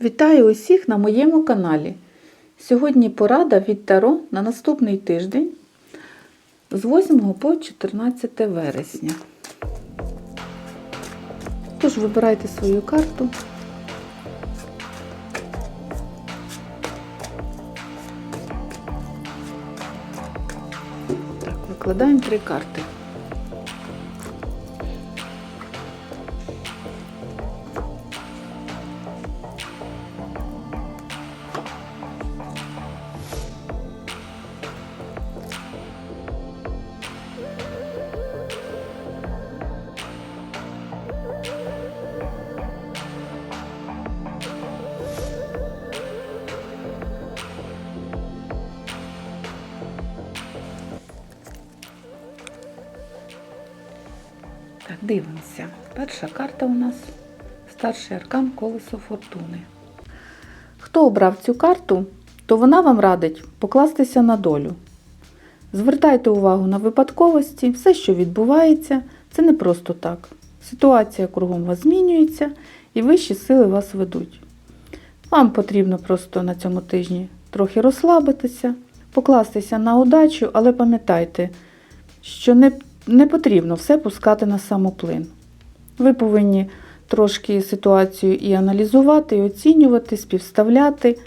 Вітаю усіх на моєму каналі. Сьогодні порада від Таро на наступний тиждень з 8 по 14 вересня. Тож вибирайте свою карту. Так, викладаємо три карти. Дивимося. Перша карта у нас старший аркан колесо фортуни. Хто обрав цю карту, то вона вам радить покластися на долю. Звертайте увагу на випадковості, все, що відбувається, це не просто так. Ситуація кругом вас змінюється і вищі сили вас ведуть. Вам потрібно просто на цьому тижні трохи розслабитися, покластися на удачу, але пам'ятайте, що не, не потрібно все пускати на самоплин. Ви повинні трошки ситуацію і аналізувати, і оцінювати, співставляти.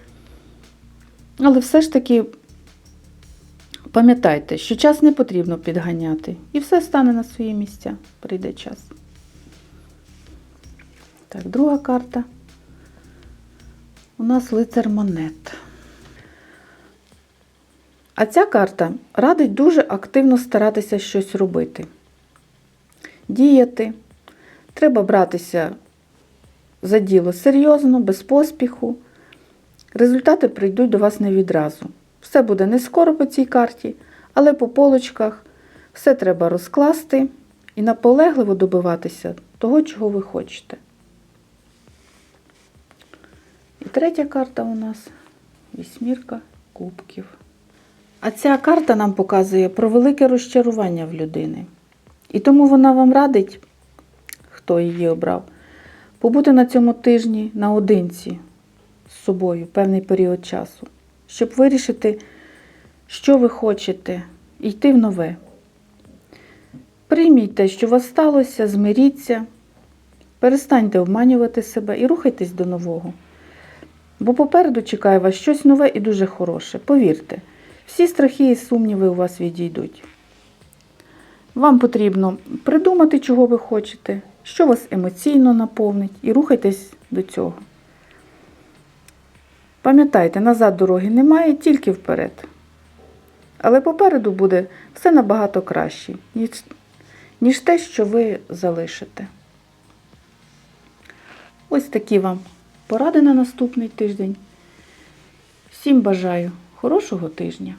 Але все ж таки пам'ятайте, що час не потрібно підганяти. І все стане на свої місця. Прийде час. Так, друга карта. У нас лицар монет. А ця карта радить дуже активно старатися щось робити. Діяти. Треба братися за діло серйозно, без поспіху. Результати прийдуть до вас не відразу. Все буде не скоро по цій карті, але по полочках все треба розкласти і наполегливо добиватися того, чого ви хочете. І третя карта у нас вісьмірка кубків. А ця карта нам показує про велике розчарування в людини. І тому вона вам радить, хто її обрав, побути на цьому тижні наодинці з собою певний період часу, щоб вирішити, що ви хочете, йти в нове. Прийміть те, що у вас сталося, змиріться, перестаньте обманювати себе і рухайтесь до нового. Бо попереду чекає вас щось нове і дуже хороше. Повірте, всі страхи і сумніви у вас відійдуть. Вам потрібно придумати, чого ви хочете, що вас емоційно наповнить, і рухайтесь до цього. Пам'ятайте, назад дороги немає, тільки вперед. Але попереду буде все набагато краще, ніж, ніж те, що ви залишите. Ось такі вам поради на наступний тиждень. Всім бажаю хорошого тижня!